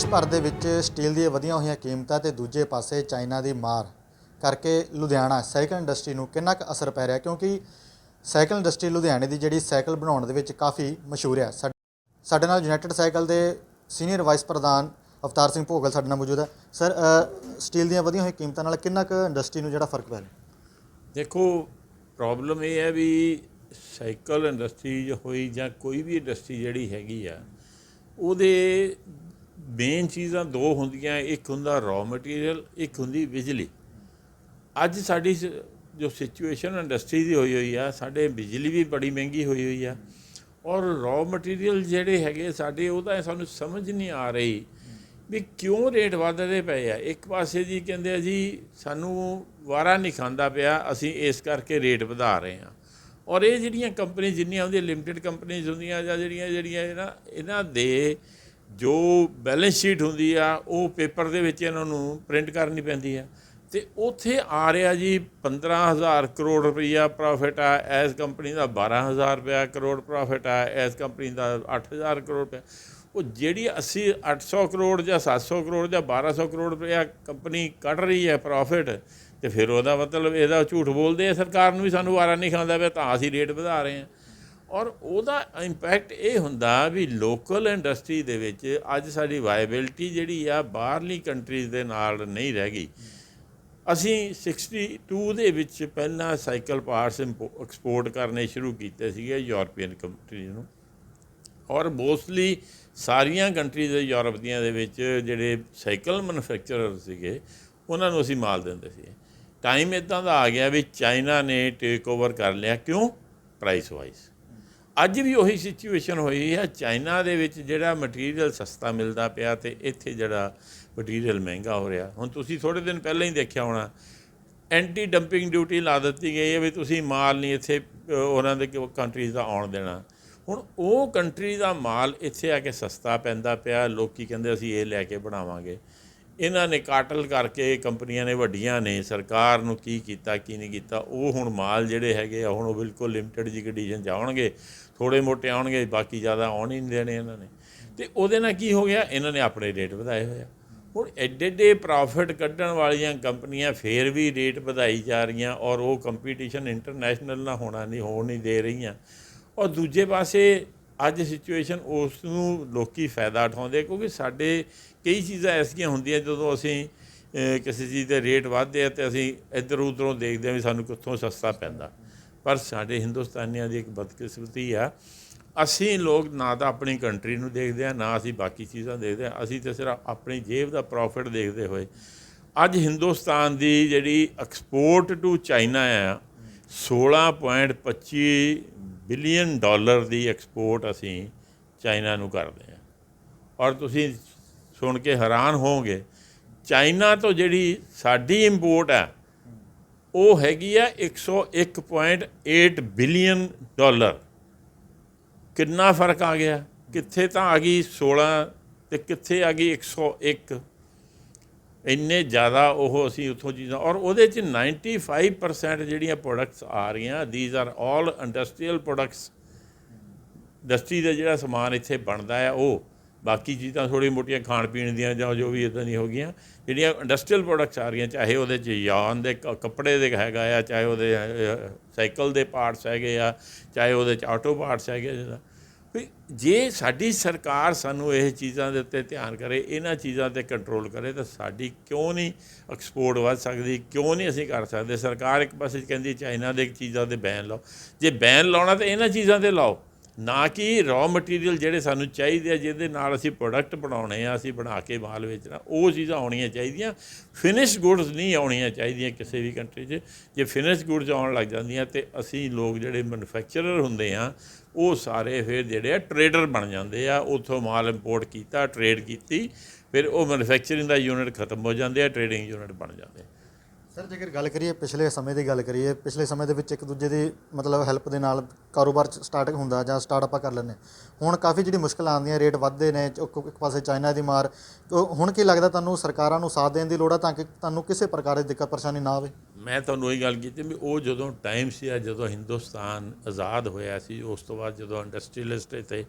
ਦੇਸ਼ ਭਰ ਦੇ ਵਿੱਚ ਸਟੀਲ ਦੀਆਂ ਵਧੀਆਂ ਹੋਈਆਂ ਕੀਮਤਾਂ ਤੇ ਦੂਜੇ ਪਾਸੇ ਚਾਈਨਾ ਦੀ ਮਾਰ ਕਰਕੇ ਲੁਧਿਆਣਾ ਸਾਈਕਲ ਇੰਡਸਟਰੀ ਨੂੰ ਕਿੰਨਾ ਕੁ ਅਸਰ ਪੈ ਰਿਹਾ ਕਿਉਂਕਿ ਸਾਈਕਲ ਇੰਡਸਟਰੀ ਲੁਧਿਆਣੇ ਦੀ ਜਿਹੜੀ ਸਾਈਕਲ ਬਣਾਉਣ ਦੇ ਵਿੱਚ ਕਾਫੀ ਮਸ਼ਹੂਰ ਹੈ। ਸਾਡੇ ਨਾਲ ਯੂਨਾਈਟਿਡ ਸਾਈਕਲ ਦੇ ਸੀਨੀਅਰ ਵਾਈਸ ਪ੍ਰਧਾਨ ਅਵਤਾਰ ਸਿੰਘ ਭੋਗਲ ਸਾਡੇ ਨਾਲ ਮੌਜੂਦ ਹੈ। ਸਰ ਸਟੀਲ ਦੀਆਂ ਵਧੀਆਂ ਹੋਈਆਂ ਕੀਮਤਾਂ ਨਾਲ ਕਿੰਨਾ ਕੁ ਇੰਡਸਟਰੀ ਨੂੰ ਜਿਹੜਾ ਫ਼ਰਕ ਪੈ ਰਿਹਾ? ਦੇਖੋ ਪ੍ਰੋਬਲਮ ਇਹ ਹੈ ਵੀ ਸਾਈਕਲ ਇੰਡਸਟਰੀ ਜੋ ਹੋਈ ਜਾਂ ਕੋਈ ਵੀ ਇੰਡਸਟਰੀ ਜਿਹੜੀ ਹੈਗੀ ਆ, ਉਹਦੇ ਮੇਨ ਚੀਜ਼ਾਂ ਦੋ ਹੁੰਦੀਆਂ, ਇੱਕ ਹੁੰਦਾ ਰॉ ਮਟੀਰੀਅਲ ਇੱਕ ਹੁੰਦੀ ਬਿਜਲੀ। ਅੱਜ ਸਾਡੀ ਸ- ਜੋ ਸਿਚੁਏਸ਼ਨ ਇੰਡਸਟਰੀ ਦੀ ਹੋਈ ਹੋਈ ਆ, ਸਾਡੇ ਬਿਜਲੀ ਵੀ ਬੜੀ ਮਹਿੰਗੀ ਹੋਈ ਹੋਈ ਆ। ਔਰ ਰॉ ਮਟੀਰੀਅਲ ਜਿਹੜੇ ਹੈਗੇ ਸਾਡੇ ਉਹਦਾ ਸਾਨੂੰ ਸਮਝ ਨਹੀਂ ਆ ਰਹੀ ਵੀ ਕਿਉਂ ਰੇਟ ਵਧਦੇ ਪਏ ਆ। ਇੱਕ ਪਾਸੇ ਜੀ ਕਹਿੰਦੇ ਆ ਜੀ, ਸਾਨੂੰ ਵਾਰਾ ਨਹੀਂ ਖਾਂਦਾ ਪਿਆ, ਅਸੀਂ ਇਸ ਕਰਕੇ ਰੇਟ ਵਧਾ ਰਹੇ ਆ ਔਰ ਇਹ ਜਿਹੜੀਆਂ ਕੰਪਨੀ ਜਿੰਨੀਆਂ ਹੁੰਦੀਆਂ ਲਿਮਟਿਡ ਕੰਪਨੀਆਂ ਹੁੰਦੀਆਂ ਜਾਂ ਜਿਹੜੀਆਂ ਜਿਹੜੀਆਂ ਇਹਨਾਂ ਇਹਨਾਂ ਦੇ ਜੋ ਬੈਲੈਂਸ ਸ਼ੀਟ ਹੁੰਦੀ ਆ, ਉਹ ਪੇਪਰ ਦੇ ਵਿੱਚ ਇਹਨਾਂ ਨੂੰ ਪ੍ਰਿੰਟ ਕਰਨੀ ਪੈਂਦੀ ਆ। ਤੇ ਉੱਥੇ ਆ ਰਿਹਾ ਜੀ 15000 ਕਰੋੜ ਰੁਪਈਆ ਪ੍ਰੋਫਿਟ ਆ ਐਸ ਕੰਪਨੀ ਦਾ 12000 ਰੁਪਇਆ ਕਰੋੜ ਪ੍ਰੋਫਿਟ ਆ ਐਸ ਕੰਪਨੀ ਦਾ 8000 ਕਰੋੜ ਰੁਪਇਆ। ਉਹ ਜਿਹੜੀ 80 800 ਕਰੋੜ ਜਾਂ 700 ਕਰੋੜ ਜਾਂ 1200 ਕਰੋੜ ਰੁਪਇਆ ਕੰਪਨੀ ਕੱਢ ਰਹੀ ਹੈ ਪ੍ਰੋਫਿਟ ਤੇ ਫਿਰ ਉਹਦਾ ਮਤਲਬ ਇਹਦਾ ਝੂਠ ਬੋਲਦੇ ਆ, ਸਰਕਾਰ ਨੂੰ ਵੀ ਸਾਨੂੰ ਵਾਰਾ ਨਹੀਂ ਖਾਂਦਾ ਪਿਆ, ਤਾਂ ਅਸੀਂ ਰੇਟ ਵਧਾ ਰਹੇ ਹਾਂ। ਔਰ ਉਹਦਾ ਇੰਪੈਕਟ ਇਹ ਹੁੰਦਾ ਵੀ ਲੋਕਲ ਇੰਡਸਟਰੀ ਦੇ ਵਿੱਚ ਅੱਜ ਸਾਡੀ ਵਾਇਬਿਲਟੀ ਜਿਹੜੀ ਆ ਬਾਹਰਲੀ ਕੰਟਰੀਜ਼ ਦੇ ਨਾਲ ਨਹੀਂ ਰਹਿ ਗਈ। ਅਸੀਂ 62 ਦੇ ਵਿੱਚ ਪਹਿਲਾਂ ਸਾਈਕਲ ਪਾਰਟਸ ਐਕਸਪੋਰਟ ਕਰਨੇ ਸ਼ੁਰੂ ਕੀਤੇ ਸੀਗੇ ਯੂਰਪੀਅਨ ਕੰਟਰੀਜ਼ ਨੂੰ। ਔਰ ਮੋਸਟਲੀ ਸਾਰੀਆਂ ਕੰਟਰੀਜ਼ ਯੂਰਪ ਦੀਆਂ ਦੇ ਵਿੱਚ ਜਿਹੜੇ ਸਾਈਕਲ ਮੈਨੂਫੈਕਚਰਰ ਸੀਗੇ, ਉਹਨਾਂ ਨੂੰ ਅਸੀਂ ਮਾਲ ਦਿੰਦੇ ਸੀ ਟਾਈਮ ਇਦਾਂ ਦਾ ਆ ਗਿਆ ਵੀ ਚਾਈਨਾ ਨੇ ਟੇਕ ਓਵਰ ਕਰ ਲਿਆ। ਕਿਉਂ? ਪ੍ਰਾਈਸ ਵਾਈਜ਼ ਅੱਜ ਵੀ ਉਹੀ ਸਿਚੁਏਸ਼ਨ ਹੋਈ ਹੈ ਚਾਈਨਾ ਦੇ ਵਿੱਚ ਜਿਹੜਾ ਮਟੀਰੀਅਲ ਸਸਤਾ ਮਿਲਦਾ ਪਿਆ ਤੇ ਇੱਥੇ ਜਿਹੜਾ ਮਟੀਰੀਅਲ ਮਹਿੰਗਾ ਹੋ ਰਿਹਾ। ਹੁਣ ਤੁਸੀਂ ਥੋੜੇ ਦਿਨ ਪਹਿਲਾਂ ਹੀ ਦੇਖਿਆ ਹੋਣਾ ਐਂਟੀ ਡੰਪਿੰਗ ਡਿਊਟੀ ਲਾ ਦਿੱਤੀ ਗਈ ਹੈ ਵੀ ਤੁਸੀਂ ਮਾਲ ਨਹੀਂ ਇੱਥੇ ਉਹਨਾਂ ਦੇ ਕੰਟਰੀਜ਼ ਦਾ ਆਉਣ ਦੇਣਾ। ਹੁਣ ਉਹ ਕੰਟਰੀ ਦਾ ਮਾਲ ਇੱਥੇ ਆ ਕੇ ਸਸਤਾ ਪੈਂਦਾ ਪਿਆ। ਲੋਕੀ ਕਹਿੰਦੇ ਅਸੀਂ ਇਹ ਲੈ ਕੇ ਬਣਾਵਾਂਗੇ। ਇਹਨਾਂ ਨੇ ਕਾਟਲ ਕਰਕੇ ਕੰਪਨੀਆਂ ਨੇ ਵੱਡੀਆਂ ਨੇ, ਸਰਕਾਰ ਨੂੰ ਕੀ ਕੀਤਾ, ਕੀ ਨਹੀਂ ਕੀਤਾ, ਉਹ ਹੁਣ ਮਾਲ ਜਿਹੜੇ ਹੈਗੇ ਆ, ਹੁਣ ਉਹ ਬਿਲਕੁਲ ਲਿਮਟਿਡ ਜੀ ਕੰਡੀਸ਼ਨ 'ਚ ਆਉਣਗੇ ਥੋੜੇ ਮੋਟੇ ਆਉਣਗੇ, ਬਾਕੀ ਜ਼ਿਆਦਾ ਆਉਣ ਹੀ ਨਹੀਂ ਦੇਣੇ ਇਹਨਾਂ ਨੇ। ਤੇ ਉਹਦੇ ਨਾਲ ਕੀ ਹੋ ਗਿਆ? ਇਹਨਾਂ ਨੇ ਆਪਣੇ ਰੇਟ ਵਧਾਏ ਹੋਏ ਆ। ਹੁਣ ਐਡੇ ਐਡੇ ਪ੍ਰੋਫਿਟ ਕੱਢਣ ਵਾਲੀਆਂ ਕੰਪਨੀਆਂ ਫੇਰ ਵੀ ਰੇਟ ਵਧਾਈ ਜਾ ਰਹੀਆਂ ਔਰ ਉਹ ਕੰਪੀਟੀਸ਼ਨ ਇੰਟਰਨੈਸ਼ਨਲ ਨਾਲ ਹੋਣਾ ਨਹੀਂ, ਹੋਣ ਨਹੀਂ ਦੇ ਰਹੀਆਂ। ਔਰ ਦੂਜੇ ਪਾਸੇ ਅੱਜ ਸਿਚੁਏਸ਼ਨ ਉਸ ਨੂੰ ਲੋਕੀ ਫਾਇਦਾ ਉਠਾਉਂਦੇ ਕਿਉਂਕਿ ਸਾਡੇ ਕਈ ਚੀਜ਼ਾਂ ਐਸੀਆਂ ਹੁੰਦੀਆਂ ਜਦੋਂ ਅਸੀਂ ਕਿਸੇ ਚੀਜ਼ ਦੇ ਰੇਟ ਵੱਧਦੇ ਆ ਤੇ ਅਸੀਂ ਇੱਧਰ ਉੱਧਰੋਂ ਦੇਖਦੇ ਆ ਵੀ ਸਾਨੂੰ ਕਿੱਥੋਂ ਸਸਤਾ ਪੈਂਦਾ। ਪਰ ਸਾਡੇ ਹਿੰਦੁਸਤਾਨੀਆਂ ਦੀ ਇੱਕ ਬਦਕਿਸਮਤੀ ਆ, ਅਸੀਂ ਲੋਕ ਨਾ ਤਾਂ ਆਪਣੀ ਕੰਟਰੀ ਨੂੰ ਦੇਖਦੇ ਆ, ਨਾ ਅਸੀਂ ਬਾਕੀ ਚੀਜ਼ਾਂ ਦੇਖਦੇ ਆ, ਅਸੀਂ ਤਾਂ ਸਿਰਫ ਆਪਣੀ ਜੇਬ ਦਾ ਪ੍ਰੋਫਿਟ ਦੇਖਦੇ ਹੋਏ। ਅੱਜ ਹਿੰਦੁਸਤਾਨ ਦੀ ਜਿਹੜੀ ਐਕਸਪੋਰਟ ਟੂ ਚਾਈਨਾ ਆ 16.25 ਬਿਲੀਅਨ ਡਾਲਰ ਦੀ ਐਕਸਪੋਰਟ ਅਸੀਂ ਚਾਈਨਾ ਨੂੰ ਕਰਦੇ ਹਾਂ। ਔਰ ਤੁਸੀਂ ਸੁਣ ਕੇ ਹੈਰਾਨ ਹੋਵੋਗੇ, ਚਾਈਨਾ ਤੋਂ ਜਿਹੜੀ ਸਾਡੀ ਇੰਪੋਰਟ ਹੈ, ਉਹ ਹੈਗੀ ਆ 101.8 ਬਿਲੀਅਨ ਡਾਲਰ। ਕਿੰਨਾ ਫ਼ਰਕ ਆ ਗਿਆ? ਕਿੱਥੇ ਤਾਂ ਆ ਗਈ 16 ਤੇ ਕਿੱਥੇ ਆ ਗਈ 101 ਇੰਨੇ ਜ਼ਿਆਦਾ ਉਹ ਅਸੀਂ ਉੱਥੋਂ ਚੀਜ਼ਾਂ, ਔਰ ਉਹਦੇ ਚ 95% ਜਿਹੜੀਆਂ ਪ੍ਰੋਡਕਟਸ ਆ ਰਹੀਆਂ these are all industrial products industry ਦਾ ਜਿਹੜਾ ਸਮਾਨ ਇੱਥੇ ਬਣਦਾ ਆ ਉਹ ਬਾਕੀ ਚੀਜ਼ਾਂ ਥੋੜੀ ਮੋਟੀਆਂ ਖਾਣ ਪੀਣ ਦੀਆਂ ਜਾਂ ਜੋ ਵੀ ਇਦਾਂ ਦੀ ਹੋ ਗਈਆਂ, ਜਿਹੜੀਆਂ ਇੰਡਸਟਰੀਅਲ ਪ੍ਰੋਡਕਟਸ ਆ ਰਹੀਆਂ, ਚਾਹੇ ਉਹਦੇ ਚ ਯਾਨ ਦੇ ਕ- ਕੱਪੜੇ ਦੇ ਹੈਗਾ ਆ, ਚਾਹੇ ਉਹਦੇ ਸਾਈਕਲ ਦੇ ਪਾਰਟਸ ਹੈਗੇ ਆ, ਚਾਹੇ ਉਹਦੇ ਚ ਆਟੋ ਪਾਰਟਸ ਹੈਗੇ ਆ। ਜਿਹਦਾ ਵੀ ਜੇ ਸਾਡੀ ਸਰਕਾਰ ਸਾਨੂੰ ਇਹ ਚੀਜ਼ਾਂ ਦੇ ਉੱਤੇ ਧਿਆਨ ਕਰੇ, ਇਹਨਾਂ ਚੀਜ਼ਾਂ ਤੇ ਕੰਟਰੋਲ ਕਰੇ, ਤਾਂ ਸਾਡੀ ਕਿਉਂ ਨਹੀਂ ਐਕਸਪੋਰਟ ਵੱਧ ਸਕਦੀ, ਕਿਉਂ ਨਹੀਂ ਅਸੀਂ ਕਰ ਸਕਦੇ? ਸਰਕਾਰ ਇੱਕ ਪਾਸੇ ਕਹਿੰਦੀ ਚਾਈਨਾ ਦੇ ਚੀਜ਼ਾਂ ਤੇ ਬੈਨ ਲਾਓ। ਜੇ ਬੈਨ ਲਾਉਣਾ ਤਾਂ ਇਹਨਾਂ ਚੀਜ਼ਾਂ ਤੇ ਲਾਓ, ਨਾ ਕਿ ਰॉ ਮਟੀਰੀਅਲ ਜਿਹੜੇ ਸਾਨੂੰ ਚਾਹੀਦੇ ਆ, ਜਿਹਦੇ ਨਾਲ ਅਸੀਂ ਪ੍ਰੋਡਕਟ ਬਣਾਉਣੇ ਆ, ਅਸੀਂ ਬਣਾ ਕੇ ਮਾਲ ਵੇਚਣਾ, ਉਹ ਚੀਜ਼ਾਂ ਆਉਣੀਆਂ ਚਾਹੀਦੀਆਂ। ਫਿਨਿਸ਼ ਗੁੱਡਸ ਨਹੀਂ ਆਉਣੀਆਂ ਚਾਹੀਦੀਆਂ ਕਿਸੇ ਵੀ ਕੰਟਰੀ 'ਚ। ਜੇ ਫਿਨਿਸ਼ ਗੁੱਡਸ ਆਉਣ ਲੱਗ ਜਾਂਦੀਆਂ ਤੇ ਅਸੀਂ ਲੋਕ ਜਿਹੜੇ ਮੈਨੂਫੈਕਚਰਰ ਹੁੰਦੇ ਆ ਉਹ ਸਾਰੇ ਫਿਰ ਜਿਹੜੇ ਆ ਟਰੇਡਰ ਬਣ ਜਾਂਦੇ ਆ, ਉਥੋਂ ਮਾਲ ਇੰਪੋਰਟ ਕੀਤਾ ਟਰੇਡ ਕੀਤੀ, ਫਿਰ ਉਹ ਮੈਨੂਫੈਕਚਰਿੰਗ ਦਾ ਯੂਨਿਟ ਖਤਮ ਹੋ ਜਾਂਦੇ ਆ ਟਰੇਡਿੰਗ ਯੂਨਿਟ ਬਣ ਜਾਂਦੇ ਆ। ਸਰ, ਜੇਕਰ ਗੱਲ ਕਰੀਏ ਪਿਛਲੇ ਸਮੇਂ ਦੀ ਗੱਲ ਕਰੀਏ, ਪਿਛਲੇ ਸਮੇਂ ਦੇ ਵਿੱਚ ਇੱਕ ਦੂਜੇ ਦੀ ਮਤਲਬ ਹੈਲਪ ਦੇ ਨਾਲ ਕਾਰੋਬਾਰ ਸਟਾਰਟ ਹੁੰਦਾ ਜਾਂ ਸਟਾਰਟ ਆਪਾਂ ਕਰ ਲੈਂਦੇ ਹਾਂ। ਹੁਣ ਕਾਫੀ ਜਿਹੜੀ ਮੁਸ਼ਕਲਾਂ ਆਉਂਦੀਆਂ ਰੇਟ ਵੱਧਦੇ ਨੇ, ਇੱਕ ਇੱਕ ਪਾਸੇ ਚਾਈਨਾ ਦੀ ਮਾਰ, ਉਹ ਹੁਣ ਕੀ ਲੱਗਦਾ ਤੁਹਾਨੂੰ ਸਰਕਾਰਾਂ ਨੂੰ ਸਾਥ ਦੇਣ ਦੀ ਲੋੜ ਆ ਤਾਂ ਕਿ ਤੁਹਾਨੂੰ ਕਿਸੇ ਪ੍ਰਕਾਰ ਦੀ ਦਿੱਕਤ ਪਰੇਸ਼ਾਨੀ ਨਾ ਆਵੇ ਮੈਂ ਤੁਹਾਨੂੰ ਇਹ ਗੱਲ ਕੀਤੀ ਵੀ ਉਹ ਜਦੋਂ ਟਾਈਮ ਸੀ ਜਦੋਂ ਹਿੰਦੁਸਤਾਨ ਆਜ਼ਾਦ ਹੋਇਆ ਸੀ, ਉਸ ਤੋਂ ਬਾਅਦ ਜਦੋਂ ਇੰਡਸਟਰੀਅਲਿਸਟ ਇੱਥੇ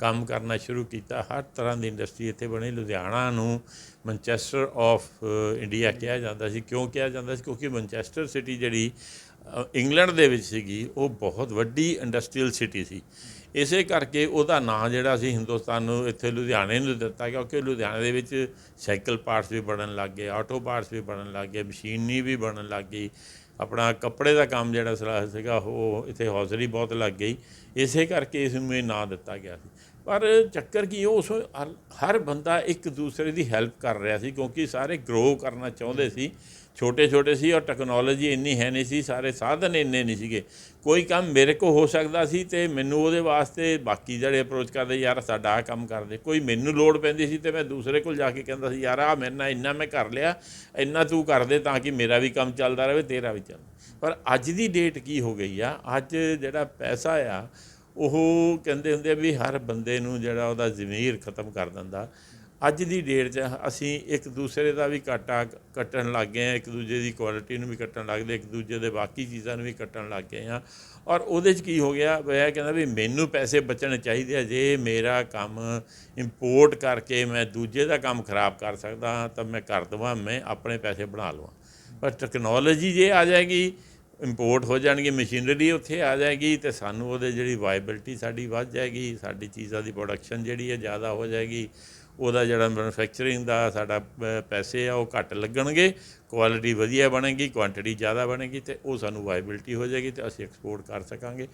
ਕੰਮ ਕਰਨਾ ਸ਼ੁਰੂ ਕੀਤਾ, ਹਰ ਤਰ੍ਹਾਂ ਦੀ ਇੰਡਸਟਰੀ ਇੱਥੇ ਬਣੀ, ਲੁਧਿਆਣਾ ਨੂੰ ਮੈਨਚੈਸਟਰ ਆਫ ਇੰਡੀਆ ਕਿਹਾ ਜਾਂਦਾ ਸੀ, ਕਿਉਂ ਕਿਹਾ ਜਾਂਦਾ ਸੀ? ਕਿਉਂਕਿ ਮੈਨਚੈਸਟਰ ਸਿਟੀ ਜਿਹੜੀ ਇੰਗਲੈਂਡ ਦੇ ਵਿੱਚ ਸੀਗੀ, ਉਹ ਬਹੁਤ ਵੱਡੀ ਇੰਡਸਟਰੀਅਲ ਸਿਟੀ ਸੀ। ਇਸੇ ਕਰਕੇ ਉਹਦਾ ਨਾਂ ਜਿਹੜਾ ਸੀ ਹਿੰਦੁਸਤਾਨ ਨੂੰ ਇੱਥੇ ਲੁਧਿਆਣੇ ਨੂੰ ਦਿੱਤਾ ਕਿਉਂਕਿ ਲੁਧਿਆਣੇ ਦੇ ਵਿੱਚ ਸਾਈਕਲ ਪਾਰਟਸ ਵੀ ਬਣਨ ਲੱਗ ਗਏ, ਆਟੋ ਪਾਰਟਸ ਵੀ ਬਣਨ ਲੱਗ ਗਏ, ਮਸ਼ੀਨਰੀ ਵੀ ਬਣਨ ਲੱਗ ਗਈ। ਆਪਣਾ ਕੱਪੜੇ ਦਾ ਕੰਮ ਜਿਹੜਾ ਸੀਗਾ, ਉਹ ਇੱਥੇ ਹੌਜ਼ਰੀ ਬਹੁਤ ਲੱਗ ਗਈ। ਇਸੇ ਕਰਕੇ ਇਸ ਨੂੰ ਇਹ ਨਾਂ ਦਿੱਤਾ ਗਿਆ ਸੀ। ਪਰ ਚੱਕਰ ਕੀ ਉਸ ਹਰ- ਹਰ ਬੰਦਾ ਇੱਕ ਦੂਸਰੇ ਦੀ ਹੈਲਪ ਕਰ ਰਿਹਾ ਸੀ, ਕਿਉਂਕਿ ਸਾਰੇ ਗਰੋ ਕਰਨਾ ਚਾਹੁੰਦੇ ਸੀ। ਛੋਟੇ ਛੋਟੇ ਸੀ ਔਰ ਟੈਕਨੋਲੋਜੀ ਇੰਨੀ ਹੈ ਨਹੀਂ ਸੀ, ਸਾਰੇ ਸਾਧਨ ਇੰਨੇ ਨਹੀਂ ਸੀਗੇ। ਕੋਈ ਕੰਮ ਮੇਰੇ ਕੋ ਹੋ ਸਕਦਾ ਸੀ ਤੇ ਮੈਨੂੰ ਉਹਦੇ ਵਾਸਤੇ ਬਾਕੀ ਜਿਹੜੇ ਅਪਰੋਚ ਕਰਦੇ, ਯਾਰ ਸਾਡਾ ਆਹ ਕੰਮ ਕਰਦੇ ਕੋਈ ਮੈਨੂੰ ਲੋੜ ਪੈਂਦੀ ਸੀ ਤੇ ਮੈਂ ਦੂਸਰੇ ਕੋਲ ਜਾ ਕੇ ਕਹਿੰਦਾ ਸੀ, ਯਾਰ ਆ ਮੇਰੇ ਨਾਲ ਇੰਨਾ ਮੈਂ ਕਰ ਲਿਆ, ਇੰਨਾ ਤੂੰ ਕਰ ਦੇ ਤਾਂ ਕਿ ਮੇਰਾ ਵੀ ਕੰਮ ਚੱਲਦਾ ਰਹੇ, ਤੇਰਾ ਵੀ ਚੱਲ ਪਰ ਅੱਜ ਦੀ ਡੇਟ ਕੀ ਹੋ ਗਈ ਆ? ਅੱਜ ਜਿਹੜਾ ਪੈਸਾ ਆ ਉਹ ਕਹਿੰਦੇ ਹੁੰਦੇ ਆ ਵੀ ਹਰ ਬੰਦੇ ਨੂੰ ਜਿਹੜਾ ਉਹਦਾ ਜ਼ਮੀਰ ਖਤਮ ਕਰ ਦਿੰਦਾ। ਅੱਜ ਦੀ ਡੇਟ 'ਚ ਅਸੀਂ ਇੱਕ ਦੂਸਰੇ ਦਾ ਵੀ ਘਾਟਾ ਕੱਟਣ ਲੱਗ ਗਏ ਆ ਇੱਕ ਦੂਜੇ ਦੀ ਕੁਆਲਿਟੀ ਨੂੰ ਵੀ ਕੱਟਣ ਲੱਗਦੇ ਇੱਕ ਦੂਜੇ ਦੇ ਬਾਕੀ ਚੀਜ਼ਾਂ ਨੂੰ ਵੀ ਕੱਟਣ ਲੱਗ ਗਏ ਆ ਔਰ ਉਹਦੇ 'ਚ ਕੀ ਹੋ ਗਿਆ ਉਹ ਇਹ ਕਹਿੰਦਾ ਵੀ ਮੈਨੂੰ ਪੈਸੇ ਬਚਣੇ ਚਾਹੀਦੇ ਆ, ਜੇ ਮੇਰਾ ਕੰਮ ਇੰਪੋਰਟ ਕਰਕੇ ਮੈਂ ਦੂਜੇ ਦਾ ਕੰਮ ਖਰਾਬ ਕਰ ਸਕਦਾ ਹਾਂ, ਤਾਂ ਮੈਂ ਕਰ ਦੇਵਾਂ, ਮੈਂ ਆਪਣੇ ਪੈਸੇ ਬਣਾ ਲਵਾਂ। ਪਰ ਟੈਕਨੋਲੋਜੀ ਜੇ ਆ ਜਾਏਗੀ ਇੰਪੋਰਟ ਹੋ ਜਾਣਗੇ ਮਸ਼ੀਨਰੀ ਉੱਥੇ ਆ ਜਾਏਗੀ ਤੇ ਸਾਨੂੰ ਉਹਦੇ ਜਿਹੜੀ ਵਾਇਬਿਲਟੀ ਸਾਡੀ ਵੱਧ ਜਾਏਗੀ, ਸਾਡੀ ਚੀਜ਼ਾਂ ਦੀ ਪ੍ਰੋਡਕਸ਼ਨ ਜਿਹੜੀ ਹੈ ਜ਼ਿਆਦਾ ਹੋ ਜਾਏਗੀ, ਉਹਦਾ ਜਿਹੜਾ ਮੈਨੂਫੈਕਚਰਿੰਗ ਦਾ ਸਾਡਾ ਪੈਸੇ ਆ ਉਹ ਘੱਟ ਲੱਗਣਗੇ ਕੁਆਲਿਟੀ ਵਧੀਆ ਬਣੇਗੀ ਕੁਆਂਟੀਟੀ ਜ਼ਿਆਦਾ ਬਣੇਗੀ ਤੇ ਉਹ ਸਾਨੂੰ ਵਾਇਬਿਲਟੀ ਹੋ ਜਾਏਗੀ ਤੇ ਅਸੀਂ ਐਕਸਪੋਰਟ ਕਰ ਸਕਾਂਗੇ।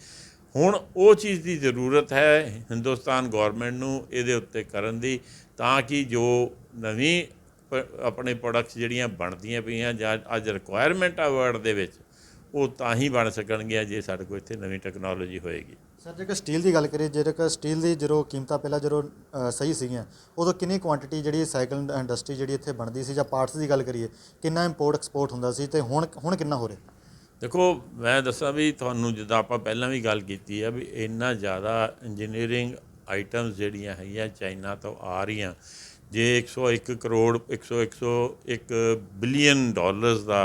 ਹੁਣ ਉਹ ਚੀਜ਼ ਦੀ ਜ਼ਰੂਰਤ ਹੈ ਹਿੰਦੁਸਤਾਨ ਗਵਰਨਮੈਂਟ ਨੂੰ ਇਹਦੇ ਉੱਤੇ ਕਰਨ ਦੀ, ਤਾਂ ਕਿ ਜੋ ਨਵੀਂ ਪ- ਆਪਣੇ ਪ੍ਰੋਡਕਟਸ ਜਿਹੜੀਆਂ ਬਣਦੀਆਂ ਪਈਆਂ ਜਾਂ ਅੱਜ ਰਿਕੁਆਇਰਮੈਂਟ ਆ ਵਰਲਡ ਦੇ ਵਿੱਚ ਉਹ ਤਾਂ ਹੀ ਬਣ ਸਕਣਗੀਆਂ ਜੇ ਸਾਡੇ ਕੋਲ ਇੱਥੇ ਨਵੀਂ ਟੈਕਨੋਲੋਜੀ ਹੋਏਗੀ। ਸਰ ਜੇਕਰ ਸਟੀਲ ਦੀ ਗੱਲ ਕਰੀਏ ਜੇਕਰ ਸਟੀਲ ਦੀ ਜਦੋਂ ਕੀਮਤਾਂ ਪਹਿਲਾਂ ਜਦੋਂ ਅ, ਸਹੀ ਸੀਗੀਆਂ ਉਦੋਂ ਕਿੰਨੀ ਕੁਆਂਟੀਟੀ ਜਿਹੜੀ ਸਾਈਕਲ ਇੰਡਸਟਰੀ ਜਿਹੜੀ ਇੱਥੇ ਬਣਦੀ ਸੀ ਜਾਂ ਪਾਰਟਸ ਦੀ ਗੱਲ ਕਰੀਏ ਕਿੰਨਾ ਇੰਪੋਰਟ ਐਕਸਪੋਰਟ ਹੁੰਦਾ ਸੀ ਤੇ ਹੁਣ ਹੁਣ ਕਿੰਨਾ ਹੋ ਰਿਹਾ? ਦੇਖੋ ਮੈਂ ਦੱਸਾਂ ਵੀ ਤੁਹਾਨੂੰ ਜਿੱਦਾਂ ਆਪਾਂ ਪਹਿਲਾਂ ਵੀ ਗੱਲ ਕੀਤੀ ਆ ਵੀ ਇੰਨਾ ਜ਼ਿਆਦਾ ਇੰਜੀਨੀਅਰਿੰਗ ਆਈਟਮਸ ਜਿਹੜੀਆਂ ਹੈਗੀਆਂ ਚਾਈਨਾ ਤੋਂ ਆ ਰਹੀਆਂ ਜੇ 101 ਕਰੋੜ 100 101 ਬਿਲੀਅਨ ਡਾਲਰਸ ਦਾ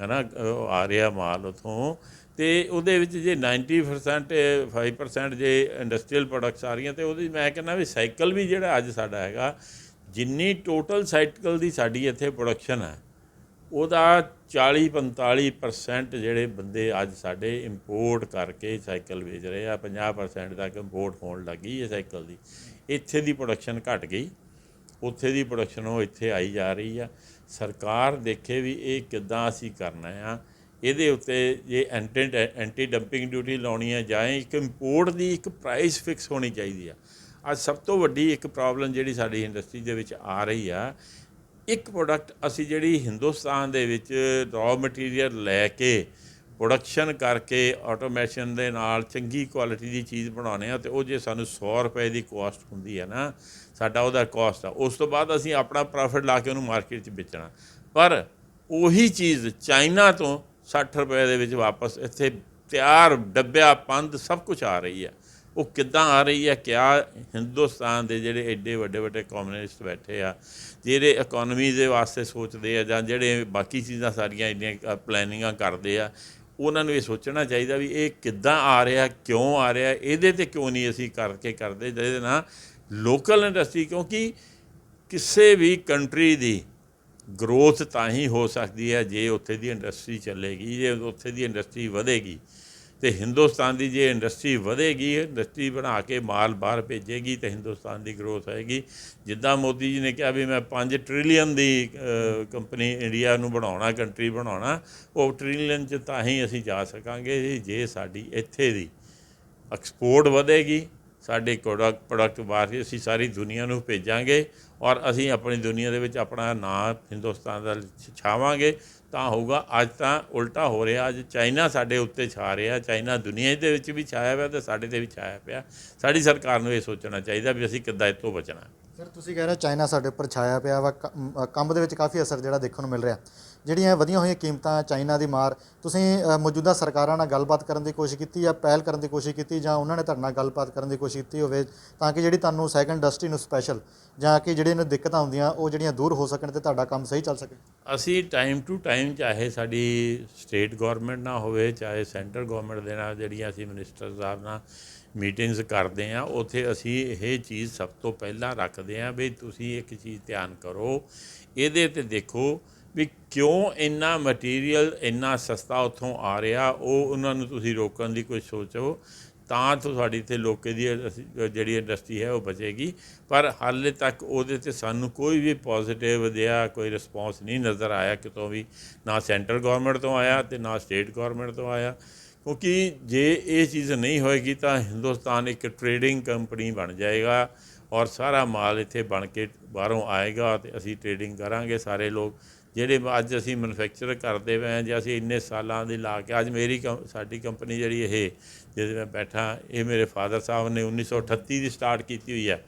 ਹੈ ਨਾ ਉਹ ਆ ਰਿਹਾ ਮਾਲ ਉਥੋਂ। ਤੇ ਉਹਦੇ ਵਿੱਚ ਜੇ 90% 5% ਜੇ ਇੰਡਸਟਰੀਅਲ ਪ੍ਰੋਡਕਟਸ ਆ ਰਹੀਆਂ, ਤੇ ਉਹਦੀ ਮੈਂ ਕਹਿੰਦਾ ਵੀ ਸਾਈਕਲ ਵੀ ਜਿਹੜਾ ਅੱਜ ਸਾਡਾ ਹੈਗਾ, ਜਿੰਨੀ ਟੋਟਲ ਸਾਈਕਲ ਦੀ ਸਾਡੀ ਇੱਥੇ ਪ੍ਰੋਡਕਸ਼ਨ ਹੈ, ਉਹਦਾ 40-45% ਜਿਹੜੇ ਬੰਦੇ ਅੱਜ ਸਾਡੇ ਇੰਪੋਰਟ ਕਰਕੇ ਸਾਈਕਲ ਵੇਚ ਰਹੇ ਆ 50% ਤੱਕ ਇੰਪੋਰਟ ਹੋਣ ਲੱਗੀ ਹੈ ਸਾਈਕਲ ਦੀ। ਇੱਥੇ ਦੀ ਪ੍ਰੋਡਕਸ਼ਨ ਘਟ ਗਈ, ਉੱਥੇ ਦੀ ਪ੍ਰੋਡਕਸ਼ਨ ਉਹ ਇੱਥੇ ਆਈ ਜਾ ਰਹੀ ਆ। ਸਰਕਾਰ ਦੇਖੇ ਵੀ ਇਹ ਕਿੱਦਾਂ ਅਸੀਂ ਕਰਨਾ ਆ। ਇਹਦੇ ਉੱਤੇ ਜੇ ਐਂਟੀ ਐਂਟੀ ਡੰਪਿੰਗ ਡਿਊਟੀ ਲਾਉਣੀ ਹੈ ਜਾਂ ਇੱਕ ਇੰਪੋਰਟ ਦੀ ਇੱਕ ਪ੍ਰਾਈਸ ਫਿਕਸ ਹੋਣੀ ਚਾਹੀਦੀ ਆ। ਅੱਜ ਸਭ ਤੋਂ ਵੱਡੀ ਇੱਕ ਪ੍ਰੋਬਲਮ ਜਿਹੜੀ ਸਾਡੀ ਇੰਡਸਟਰੀ ਦੇ ਵਿੱਚ ਆ ਰਹੀ ਆ, ਇੱਕ ਪ੍ਰੋਡਕਟ ਅਸੀਂ ਜਿਹੜੀ ਹਿੰਦੁਸਤਾਨ ਦੇ ਵਿੱਚ ਰॉ ਮਟੀਰੀਅਲ ਲੈ ਕੇ ਪ੍ਰੋਡਕਸ਼ਨ ਕਰਕੇ ਆਟੋਮੇਸ਼ਨ ਦੇ ਨਾਲ ਚੰਗੀ ਕੁਆਲਿਟੀ ਦੀ ਚੀਜ਼ ਬਣਾਉਣੇ ਆ ਤੇ ਉਹ ਜੇ ਸਾਨੂੰ 100 ਰੁਪਏ ਦੀ ਕਾਸਟ ਹੁੰਦੀ ਹੈ ਨਾ ਸਾਡਾ ਉਹਦਾ ਕਾਸਟ ਆ। ਉਸ ਤੋਂ ਬਾਅਦ ਅਸੀਂ ਆਪਣਾ ਪ੍ਰੋਫਿਟ ਲਾ ਕੇ ਉਹਨੂੰ ਮਾਰਕੀਟ 'ਚ ਵੇਚਣਾ। ਪਰ ਉਹੀ ਚੀਜ਼ ਚਾਈਨਾ ਤੋਂ 60 ਰੁਪਏ ਦੇ ਵਿੱਚ ਵਾਪਸ, ਇੱਥੇ ਤਿਆਰ, ਡੱਬਿਆ ਪੰਦ ਸਭ ਕੁਝ ਆ ਰਹੀ ਹੈ ਉਹ ਕਿੱਦਾਂ ਆ ਰਹੀ ਹੈ ਕਿਆ ਹਿੰਦੁਸਤਾਨ ਦੇ ਜਿਹੜੇ ਐਡੇ ਵੱਡੇ ਵੱਡੇ ਕਮਿਊਨਿਸਟ ਬੈਠੇ ਆ, ਜਿਹੜੇ ਇਕਨੋਮੀ ਦੇ ਵਾਸਤੇ ਸੋਚਦੇ ਆ ਜਾਂ ਜਿਹੜੇ ਬਾਕੀ ਚੀਜ਼ਾਂ ਸਾਰੀਆਂ ਇੰਨੀਆਂ ਪਲੈਨਿੰਗਾਂ ਕਰਦੇ ਆ, ਉਹਨਾਂ ਨੂੰ ਇਹ ਸੋਚਣਾ ਚਾਹੀਦਾ ਵੀ ਇਹ ਕਿੱਦਾਂ ਆ ਰਿਹਾ, ਕਿਉਂ ਆ ਰਿਹਾ, ਇਹਦੇ ਤੇ ਕਿਉਂ ਨਹੀਂ ਅਸੀਂ ਕਰਕੇ ਕਰਦੇ, ਜਿਹਦੇ ਨਾਲ ਲੋਕਲ ਇੰਡਸਟਰੀ, ਕਿਉਂਕਿ ਕਿਸੇ ਵੀ ਕੰਟਰੀ ਦੀ ਗਰੋਥ ਤਾਂ ਹੀ ਹੋ ਸਕਦੀ ਹੈ ਜੇ ਉੱਥੇ ਦੀ ਇੰਡਸਟਰੀ ਚੱਲੇਗੀ, ਜੇ ਉੱਥੇ ਦੀ ਇੰਡਸਟਰੀ ਵਧੇਗੀ। ਤੇ ਹਿੰਦੁਸਤਾਨ ਦੀ ਜੇ ਇੰਡਸਟਰੀ ਵਧੇਗੀ, ਇੰਡਸਟਰੀ ਬਣਾ ਕੇ ਮਾਲ ਬਾਹਰ ਭੇਜੇਗੀ, ਤੇ ਹਿੰਦੁਸਤਾਨ ਦੀ ਗਰੋਥ ਹੋਏਗੀ। ਜਿੱਦਾਂ ਮੋਦੀ ਜੀ ਨੇ ਕਿਹਾ ਵੀ ਮੈਂ 5 ਟ੍ਰਿਲੀਅਨ ਦੀ ਕੰਪਨੀ ਇੰਡੀਆ ਨੂੰ ਬਣਾਉਣਾ, ਕੰਟਰੀ ਬਣਾਉਣਾ, ਉਹ ਟ੍ਰਿਲੀਅਨ ਚ ਤਾਂ ਹੀ ਅਸੀਂ ਜਾ ਸਕਾਂਗੇ ਜੇ ਸਾਡੀ ਇੱਥੇ ਦੀ ਐਕਸਪੋਰਟ ਵਧੇਗੀ ਸਾਡੇ ਪ੍ਰੋਡਕਟ ਪ੍ਰੋਡਕਟ ਬਾਹਰ ਅਸੀਂ ਸਾਰੀ ਦੁਨੀਆ ਨੂੰ ਭੇਜਾਂਗੇ ਔਰ ਅਸੀਂ ਆਪਣੀ ਦੁਨੀਆ ਦੇ ਵਿੱਚ ਆਪਣਾ ਨਾਂ ਹਿੰਦੁਸਤਾਨ ਦਾ ਛਾਵਾਂਗੇ, ਤਾਂ ਹੋਊਗਾ। ਅੱਜ ਤਾਂ ਉਲਟਾ ਹੋ ਰਿਹਾ। ਅੱਜ ਚਾਈਨਾ ਸਾਡੇ ਉੱਤੇ ਛਾ ਰਿਹਾ। ਚਾਈਨਾ ਦੁਨੀਆ ਦੇ ਵਿੱਚ ਵੀ ਛਾਇਆ ਹੋਇਆ ਤੇ ਸਾਡੇ ਤੇ ਵੀ ਛਾਇਆ ਪਿਆ। ਸਾਡੀ ਸਰਕਾਰ ਨੂੰ ਇਹ ਸੋਚਣਾ ਚਾਹੀਦਾ ਵੀ ਅਸੀਂ ਕਿੱਦਾਂ ਇਹ ਤੋਂ ਬਚਣਾ। ਸਰ ਤੁਸੀਂ ਕਹਿ ਰਹੇ ਹੋ ਚਾਈਨਾ ਸਾਡੇ ਉੱਪਰ ਛਾਇਆ ਪਿਆ ਵਾ ਕ- ਮ- ਅ, ਕੰਮ ਦੇ ਵਿੱਚ ਕਾਫੀ ਅਸਰ ਜਿਹੜਾ ਦੇਖਣ ਨੂੰ ਮਿਲ ਰਿਹਾ। ਜਿਹੜੀਆਂ ਵਧੀਆਂ ਹੋਈਆਂ ਕੀਮਤਾਂ ਚਾਈਨਾ ਦੀ ਮਾਰ ਤੁਸੀਂ ਅ, ਮੌਜੂਦਾ ਸਰਕਾਰਾਂ ਨਾਲ ਗੱਲਬਾਤ ਕਰਨ ਦੀ ਕੋਸ਼ਿਸ਼ ਕੀਤੀ ਜਾਂ ਪਹਿਲ ਕਰਨ ਦੀ ਕੋਸ਼ਿਸ਼ ਕੀਤੀ ਜਾਂ ਉਹਨਾਂ ਨੇ ਤੁਹਾਡੇ ਨਾਲ ਗੱਲਬਾਤ ਕਰਨ ਦੀ ਕੋਸ਼ਿਸ਼ ਕੀਤੀ ਹੋਵੇ ਤਾਂ ਕਿ ਜਿਹੜੀ ਤੁਹਾਨੂੰ ਸੈਕੰਡ ਇੰਡਸਟਰੀ ਨੂੰ ਸਪੈਸ਼ਲ ਜਾਂ ਕਿ ਜਿਹੜੀਆਂ ਨੂੰ ਦਿੱਕਤਾਂ ਹੁੰਦੀਆਂ ਉਹ ਜਿਹੜੀਆਂ ਦੂਰ ਹੋ ਸਕਣ ਤੇ ਤੁਹਾਡਾ ਕੰਮ ਸਹੀ ਚੱਲ ਸਕੇ? ਅਸੀਂ ਟਾਈਮ ਟੂ ਟਾਈਮ ਚਾਹੇ ਸਾਡੀ ਸਟੇਟ ਗਵਰਨਮੈਂਟ ਨਾਲ ਹੋਵੇ ਚਾਹੇ ਸੈਂਟਰ ਗਵਰਨਮੈਂਟ ਦੇ ਨਾਲ ਜਿਹੜੀਆਂ ਅਸੀਂ ਮਿਨਿਸਟਰ ਸਾਹਿਬ ਨਾਲ ਮੀਟਿੰਗਸ ਕਰਦੇ ਆ ਉੱਥੇ ਅਸੀਂ ਇਹ ਚੀਜ਼ ਸਭ ਤੋਂ ਪਹਿਲਾਂ ਰੱਖਦੇ ਆ ਵੀ ਤੁਸੀਂ ਇੱਕ ਚੀਜ਼ ਧਿਆਨ ਕਰੋ। ਇਹਦੇ ਤੇ ਦੇਖੋ ਵੀ ਕਿਉਂ ਇੰਨਾ ਮਟੀਰੀਅਲ ਇੰਨਾ ਸਸਤਾ ਉੱਥੋਂ ਆ ਰਿਹਾ, ਉਹ ਉਹਨਾਂ ਨੂੰ ਤੁਸੀਂ ਰੋਕਣ ਦੀ ਕੋਈ ਸੋਚੋ ਤਾਂ ਤੁਹਾਡੀ ਤੇ ਲੋਕੇ ਦੀ ਜਿਹੜੀ ਇੰਡਸਟਰੀ ਹੈ ਉਹ ਬਚੇਗੀ। ਪਰ ਹਾਲੇ ਤੱਕ ਉਹਦੇ ਤੇ ਸਾਨੂੰ ਕੋਈ ਵੀ ਪੋਜ਼ਿਟਿਵ ਦਿਆ ਕੋਈ ਰਿਸਪੌਂਸ ਨਹੀਂ ਨਜ਼ਰ ਆਇਆ ਕਿਤੋਂ ਵੀ, ਨਾ ਸੈਂਟਰ ਗਵਰਨਮੈਂਟ ਤੋਂ ਆਇਆ ਤੇ ਨਾ ਸਟੇਟ ਗਵਰਨਮੈਂਟ ਤੋਂ ਆਇਆ। ਕਿਉਂਕਿ ਜੇ ਇਹ ਚੀਜ਼ ਨਹੀਂ ਹੋਏਗੀ ਤਾਂ ਹਿੰਦੁਸਤਾਨ ਇੱਕ ਟਰੇਡਿੰਗ ਕੰਪਨੀ ਬਣ ਜਾਏਗਾ ਔਰ ਸਾਰਾ ਮਾਲ ਇੱਥੇ ਬਣ ਕੇ ਬਾਹਰੋਂ ਆਏਗਾ ਤੇ ਅਸੀਂ ਟਰੇਡਿੰਗ ਕਰਾਂਗੇ ਸਾਰੇ ਲੋਕ। ਜਿਹੜੇ ਅੱਜ ਅਸੀਂ ਮੈਨੂਫੈਕਚਰ ਕਰਦੇ ਪਏ ਹਾਂ, ਜੇ ਅਸੀਂ ਇੰਨੇ ਸਾਲਾਂ ਦੀ ਲਾ ਕੇ ਅੱਜ ਮੇਰੀ ਕੰਪ- ਸਾਡੀ ਕੰਪਨੀ ਜਿਹੜੀ ਇਹ, ਜਿਹਦੇ ਮੈਂ ਬੈਠਾ, ਇਹ ਮੇਰੇ ਫਾਦਰ ਸਾਹਿਬ ਨੇ 1938 ਦੀ ਸਟਾਰਟ ਕੀਤੀ ਹੋਈ ਹੈ।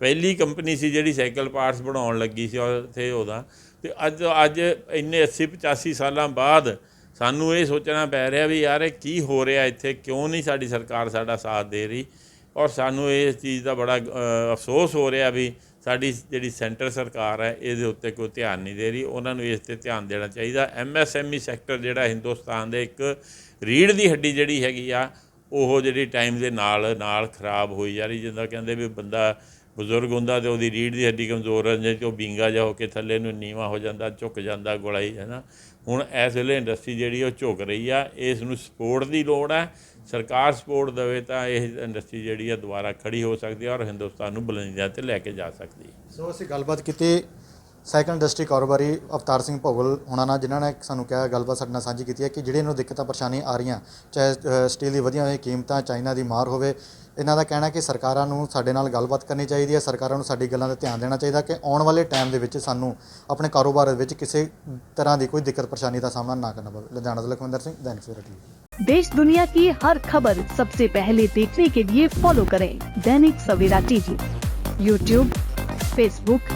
ਪਹਿਲੀ ਕੰਪਨੀ ਸੀ ਜਿਹੜੀ ਸਾਈਕਲ ਪਾਰਟਸ ਬਣਾਉਣ ਲੱਗੀ ਸੀ ਉੱਥੇ ਉਹਦਾ। ਤੇ ਅੱਜ ਅੱਜ ਇੰਨੇ 80 85 ਸਾਲਾਂ ਬਾਅਦ ਸਾਨੂੰ ਇਹ ਸੋਚਣਾ ਪੈ ਰਿਹਾ ਵੀ ਯਾਰ ਇਹ ਕੀ ਹੋ ਰਿਹਾ ਇੱਥੇ? ਕਿਉਂ ਨਹੀਂ ਸਾਡੀ ਸਰਕਾਰ ਸਾਡਾ ਸਾਥ ਦੇ ਰਹੀ? ਔਰ ਸਾਨੂੰ ਇਸ ਚੀਜ਼ ਦਾ ਬੜਾ ਅਫਸੋਸ ਹੋ ਰਿਹਾ ਵੀ ਸਾਡੀ ਜਿਹੜੀ ਸੈਂਟਰ ਸਰਕਾਰ ਹੈ, ਇਹਦੇ ਉੱਤੇ ਕੋਈ ਧਿਆਨ ਨਹੀਂ ਦੇ ਰਹੀ। ਉਹਨਾਂ ਨੂੰ ਇਸ ਤੇ ਧਿਆਨ ਦੇਣਾ ਚਾਹੀਦਾ। ਐਮਐਸਐਮਈ ਸੈਕਟਰ ਜਿਹੜਾ ਹਿੰਦੁਸਤਾਨ ਦੇ ਇੱਕ ਰੀੜ ਦੀ ਹੱਡੀ ਜਿਹੜੀ ਹੈਗੀ ਆ, ਉਹ ਜਿਹੜੀ ਟਾਈਮ ਦੇ ਨਾਲ ਨਾਲ ਖਰਾਬ ਹੋਈ ਜਾ ਰਹੀ, ਜਿੱਦਾਂ ਕਹਿੰਦੇ ਵੀ ਬੰਦਾ ਬਜ਼ੁਰਗ ਹੁੰਦਾ ਤੇ ਉਹਦੀ ਰੀੜ ਦੀ ਹੱਡੀ ਕਮਜ਼ੋਰ ਹੋ ਜਾਂਦੀ ਉਹ ਬਿੰਗਾ ਜਾ ਹੋ ਕੇ ਥੱਲੇ ਨੂੰ ਨੀਵਾ ਹੋ ਜਾਂਦਾ, ਝੁਕ ਜਾਂਦਾ ਗੋਲਾਈ ਹੈ ਨਾ? ਹੁਣ ਇਸ ਵੇਲੇ ਇੰਡਸਟਰੀ ਜਿਹੜੀ ਉਹ ਝੁਕ ਰਹੀ ਆ, ਇਸ ਨੂੰ ਸਪੋਰਟ ਦੀ ਲੋੜ ਹੈ। ਸਰਕਾਰ ਸਪੋਰਟ ਦੇਵੇ ਤਾਂ ਇਹ ਇੰਡਸਟਰੀ ਜਿਹੜੀ ਆ ਦੁਬਾਰਾ ਖੜੀ ਹੋ ਸਕਦੀ ਹੈ ਔਰ ਹਿੰਦੁਸਤਾਨ ਨੂੰ ਬੁਲੰਦੀਆਂ ਤੇ ਲੈ ਕੇ ਜਾ ਸਕਦੀ ਹੈ ਸੋ ਅਸੀਂ ਗੱਲਬਾਤ ਕੀਤੀ ਸਾਈਕਲ ਇੰਡਸਟਰੀ ਕਾਰੋਬਾਰੀ ਅਵਤਾਰ ਸਿੰਘ ਭੋਗਲ ਹੁਣਾਂ ਨਾਲ ਜਿਨ੍ਹਾਂ ਨੇ ਸਾਨੂੰ ਕਿਹਾ ਗੱਲਬਾਤ ਸਾਡੇ ਨਾਲ ਸਾਂਝੀ ਕੀਤੀ ਹੈ ਕਿ ਜਿਹੜੀਆਂ ਨੂੰ ਦਿੱਕਤਾਂ ਪਰੇਸ਼ਾਨੀ ਆ ਰਹੀਆਂ ਚਾਹੇ ਅ, ਸਟੀਲ ਦੀ ਵਧੀਆਂ ਹੋਈਆਂ ਕੀਮਤਾਂ ਚਾਈਨਾ ਦੀ ਮਾਰ ਹੋਵੇ ਇਹਨਾਂ ਦਾ ਕਹਿਣਾ ਕਿ ਸਰਕਾਰਾਂ ਨੂੰ ਸਾਡੇ ਨਾਲ ਗੱਲਬਾਤ ਕਰਨੀ ਚਾਹੀਦੀ ਹੈ ਸਰਕਾਰਾਂ ਨੂੰ ਸਾਡੀ ਗੱਲਾਂ 'ਤੇ ਧਿਆਨ ਦੇਣਾ ਚਾਹੀਦਾ ਕਿ ਆਉਣ ਵਾਲੇ ਟਾਈਮ ਦੇ ਵਿੱਚ ਸਾਨੂੰ ਆਪਣੇ ਕਾਰੋਬਾਰ ਵਿੱਚ ਕਿਸੇ ਤਰ੍ਹਾਂ ਦੀ ਕੋਈ ਦਿੱਕਤ ਪਰੇਸ਼ਾਨੀ ਦਾ ਸਾਹਮਣਾ ਨਾ ਕਰਨਾ ਪਵੇ ਲੁਧਿਆਣਾ ਤੋਂ ਲਖਵਿੰਦਰ ਸਿੰਘ ਦੈਨਿਕ ਸਵੇਰਾ ਟੀਵੀ देश दुनिया की हर खबर सबसे पहले देखने के लिए फॉलो करें Dainik Savera TV YouTube Facebook